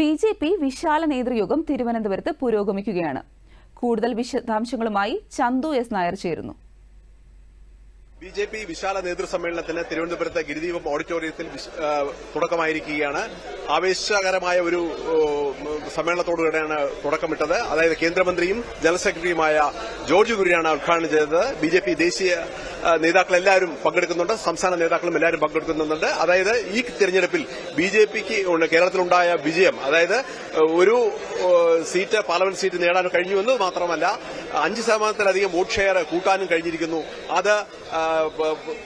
B J P വിശാല നേതൃയോഗം തിരുവനന്തപുരത്ത് പുരോഗമിക്കുകയാണ്. കൂടുതൽ വിശദാംശങ്ങളുമായി ചന്തു എസ് നായർ ചേരുന്നു. ബി ജെ പി വിശാല നേതൃസമ്മേളനത്തിന് തിരുവനന്തപുരത്ത് ഗിരിദീപം ഓഡിറ്റോറിയത്തിൽ തുടക്കമായിരിക്കുകയാണ്. ആവേശകരമായ ഒരു സമ്മേളനത്തോടുകൂടെയാണ് തുടക്കമിട്ടത്. അതായത് കേന്ദ്രമന്ത്രിയും ജനറൽ സെക്രട്ടറിയുമായ ജോർജ് കുര്യാണ് ഉദ്ഘാടനം ചെയ്തത്. ബി ദേശീയ ആ, നേതാക്കളെല്ലാവരും പങ്കെടുക്കുന്നുണ്ട്. സംസ്ഥാന നേതാക്കളും എല്ലാവരും പങ്കെടുക്കുന്നുണ്ട്. അതായത് ഈ തെരഞ്ഞെടുപ്പിൽ ബി ജെ പിക്ക് കേരളത്തിലുണ്ടായ വിജയം അതായത് ഒരു സീറ്റ് പാർലമെന്റ് സീറ്റ് നേടാൻ എന്ന് മാത്രമല്ല അഞ്ച് ശതമാനത്തിലധികം വോട്ട് ഷെയർ കൂട്ടാനും കഴിഞ്ഞിരിക്കുന്നു. അത്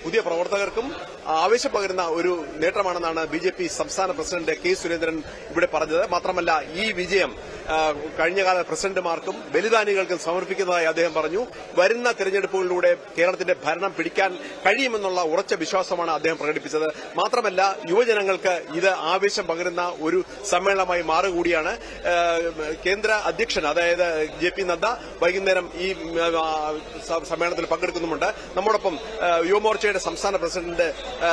പുതിയ പ്രവർത്തകർക്കും ആവേശം പകരുന്ന ഒരു നേട്ടമാണെന്നാണ് ബി സംസ്ഥാന പ്രസിഡന്റ് കെ സുരേന്ദ്രൻ ഇവിടെ പറഞ്ഞത്. മാത്രമല്ല ഈ വിജയം കഴിഞ്ഞകാല പ്രസിഡന്റുമാർക്കും ബലിദാനികൾക്കും സമർപ്പിക്കുന്നതായി അദ്ദേഹം പറഞ്ഞു. വരുന്ന തെരഞ്ഞെടുപ്പുകളിലൂടെ കേരളത്തിന്റെ ഭരണം പിടിക്കാൻ കഴിയുമെന്നുള്ള ഉറച്ച വിശ്വാസമാണ് അദ്ദേഹം പ്രകടിപ്പിച്ചത്. മാത്രമല്ല യുവജനങ്ങൾക്ക് ഇത് ആവേശം പകരുന്ന ഒരു സമ്മേളനമായി മാറുകൂടിയാണ്. കേന്ദ്ര അധ്യക്ഷൻ അതായത് ജെ പി നദ്ദ വൈകുന്നേരം ഈ സമ്മേളനത്തിൽ പങ്കെടുക്കുന്നുമുണ്ട്. നമ്മോടൊപ്പം യുവമോർച്ചയുടെ സംസ്ഥാന പ്രസിഡന്റ് ആ,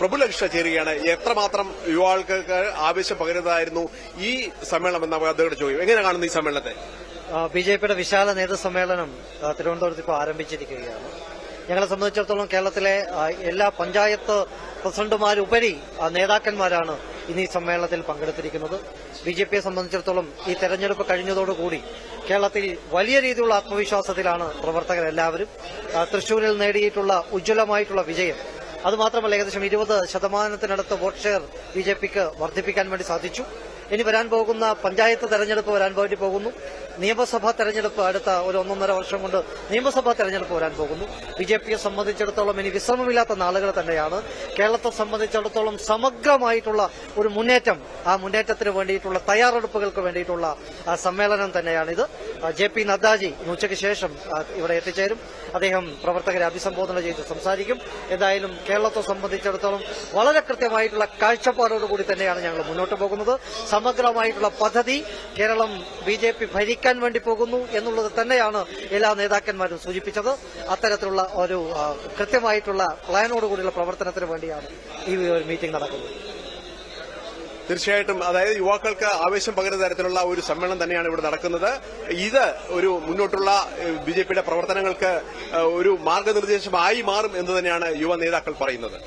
പ്രഫുല്ലകൃഷ്ണ ചേരുകയാണ്. എത്രമാത്രം യുവാക്കൾക്ക് ആവേശം പകരുന്നതായിരുന്നു ഈ സമ്മേളനം എന്ന് അദ്ദേഹം ചോദിക്കും എങ്ങനെ കാണുന്നു ഈ സമ്മേളനത്തെ? ബി ജെ പിയുടെ വിശാല നേതൃസമ്മേളനം തിരുവനന്തപുരത്ത് ഇപ്പോൾ ആരംഭിച്ചിരിക്കുകയാണ്. ഞങ്ങളെ സംബന്ധിച്ചിടത്തോളം കേരളത്തിലെ എല്ലാ പഞ്ചായത്ത് പ്രസിഡന്റുമാരുപരി നേതാക്കന്മാരാണ് ഇന്ന് ഈ സമ്മേളനത്തിൽ പങ്കെടുത്തിരിക്കുന്നത്. ബി ജെ പിയെ സംബന്ധിച്ചിടത്തോളം ഈ തെരഞ്ഞെടുപ്പ് കഴിഞ്ഞതോടുകൂടി കേരളത്തിൽ വലിയ രീതിയിലുള്ള ആത്മവിശ്വാസത്തിലാണ് പ്രവർത്തകരെല്ലാവരും. തൃശൂരിൽ നേടിയിട്ടുള്ള ഉജ്ജ്വലമായിട്ടുള്ള വിജയം. അതുമാത്രമല്ല ഏകദേശം ഇരുപത് ശതമാനത്തിനടുത്ത് വോട്ട് ഷെയർ ബി ജെ പിക്ക് വർദ്ധിപ്പിക്കാൻ വേണ്ടി സാധിച്ചു. ഇനി വരാൻ പോകുന്ന പഞ്ചായത്ത് തെരഞ്ഞെടുപ്പ് വരാൻ വേണ്ടി പോകുന്നു. നിയമസഭാ തെരഞ്ഞെടുപ്പ് അടുത്ത ഒരു ഒന്നൊന്നര വർഷം കൊണ്ട് നിയമസഭാ തെരഞ്ഞെടുപ്പ് വരാൻ പോകുന്നു. ബി ജെ പിയെ സംബന്ധിച്ചിടത്തോളം ഇനി വിശ്രമമില്ലാത്ത നാളുകൾ തന്നെയാണ്. കേരളത്തെ സംബന്ധിച്ചിടത്തോളം സമഗ്രമായിട്ടുള്ള ഒരു മുന്നേറ്റം ആ മുന്നേറ്റത്തിന് വേണ്ടിയിട്ടുള്ള തയ്യാറെടുപ്പുകൾക്ക് വേണ്ടിയിട്ടുള്ള സമ്മേളനം തന്നെയാണിത്. ജെ പി നദ്ദാജി ഉച്ചയ്ക്ക് ശേഷം ഇവിടെ എത്തിച്ചേരും. അദ്ദേഹം പ്രവർത്തകരെ അഭിസംബോധന ചെയ്ത് സംസാരിക്കും. എന്തായാലും കേരളത്തെ സംബന്ധിച്ചിടത്തോളം വളരെ കൃത്യമായിട്ടുള്ള കാഴ്ചപ്പാടോടുകൂടി തന്നെയാണ് ഞങ്ങൾ മുന്നോട്ട് പോകുന്നത്. സമഗ്രമായിട്ടുള്ള പദ്ധതി കേരളം ബി ജെ പി ഭരിക്കാൻ വേണ്ടി പോകുന്നു എന്നുള്ളത് തന്നെയാണ് എല്ലാ നേതാക്കന്മാരും സൂചിപ്പിച്ചത്. അത്തരത്തിലുള്ള ഒരു കൃത്യമായിട്ടുള്ള പ്ലാനോടുകൂടിയുള്ള പ്രവർത്തനത്തിന് വേണ്ടിയാണ് ഈ ഒരു മീറ്റിംഗ് നടക്കുന്നത്. തീർച്ചയായിട്ടും അതായത് യുവാക്കൾക്ക് ആവേശം പകരുന്ന തരത്തിലുള്ള ഒരു സമ്മേളനം തന്നെയാണ് ഇവിടെ നടക്കുന്നത്. ഇത് ഒരു മുന്നോട്ടുള്ള ബിജെപിയുടെ പ്രവർത്തനങ്ങൾക്ക് ഒരു മാർഗനിർദ്ദേശമായി മാറും എന്ന് തന്നെയാണ് യുവ നേതാക്കൾ പറയുന്നത്.